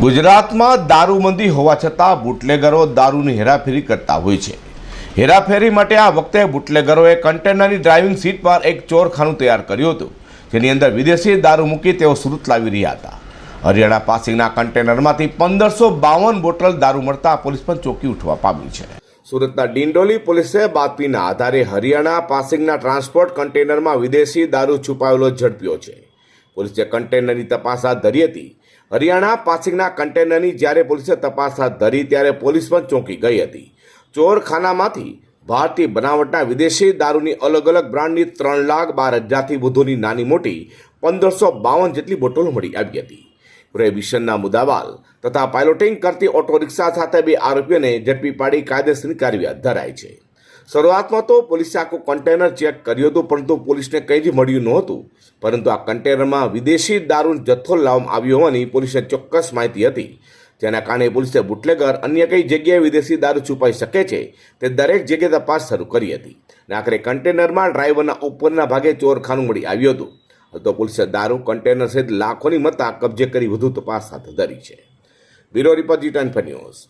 ગુજરાતમાં દારૂબંધી હોવા છતાં બુટલેગરો દારૂની હેરાફેરી કરતા હોય છે. હેરાફેરી માટે આ વખતે બુટલેગરોએ કન્ટેનરની ડ્રાઇવિંગ સીટ પર એક ચોરખાનું તૈયાર કર્યું હતું. જેની અંદર વિદેશી દારૂ મૂકી તેઓ સુરત લાવી રહ્યા હતા. હરિયાણા પાસિંગના કન્ટેનરમાંથી પંદરસો બાવન બોટલ દારૂ મળતા પોલીસ પણ ચોકી ઉઠવા પામી છે. સુરતના ડિંડોલી પોલીસે બાતમીના આધારે હરિયાણા પાસિંગના ટ્રાન્સપોર્ટ કન્ટેનરમાં વિદેશી દારૂ છુપાવેલો ઝડપ્યો છે. પોલીસે કન્ટેનરની તપાસ હાથ ધરી હતી. હરિયાણા પાસિંગના કન્ટેનરની જ્યારે પોલીસે તપાસ હાથ ધરી ત્યારે પોલીસ પણ ચોંકી ગઈ હતી. ચોરખાનામાંથી ભારતીય બનાવટના વિદેશી દારૂની અલગ અલગ બ્રાન્ડની ત્રણ લાખ બાર હજારથી વધુની નાની મોટી પંદરસો બાવન જેટલી બોટલો મળી આવી હતી. પ્રોહિબિશનના મુદ્દાવાલ તથા પાયલોટિંગ કરતી ઓટો રિક્ષા સાથે બે આરોપીઓને ઝડપી પાડી કાયદેસરની કાર્યવાહી ધરાઈ છે. શરૂઆતમાં તો પોલીસે આખું કન્ટેનર ચેક કર્યું હતું, પરંતુ પોલીસને કંઈ જ મળ્યું નહોતું. પરંતુ આ કન્ટેનરમાં વિદેશી દારૂ જથ્થો લાવવામાં આવ્યો હોવાની પોલીસને ચોક્કસ માહિતી હતી. જેના કારણે પોલીસે બુટલેગર અન્ય કઈ જગ્યાએ વિદેશી દારૂ છુપાઈ શકે છે, તે દરેક જગ્યાએ તપાસ શરૂ કરી હતી. અને આખરે કન્ટેનરમાં ડ્રાઈવરના ઉપરના ભાગે ચોરખાનું મળી આવ્યું હતું. તો પોલીસે દારૂ કન્ટેનર સહિત લાખોની મત્તા કબજે કરી વધુ તપાસ હાથ ધરી છે. Bureau report G ten news.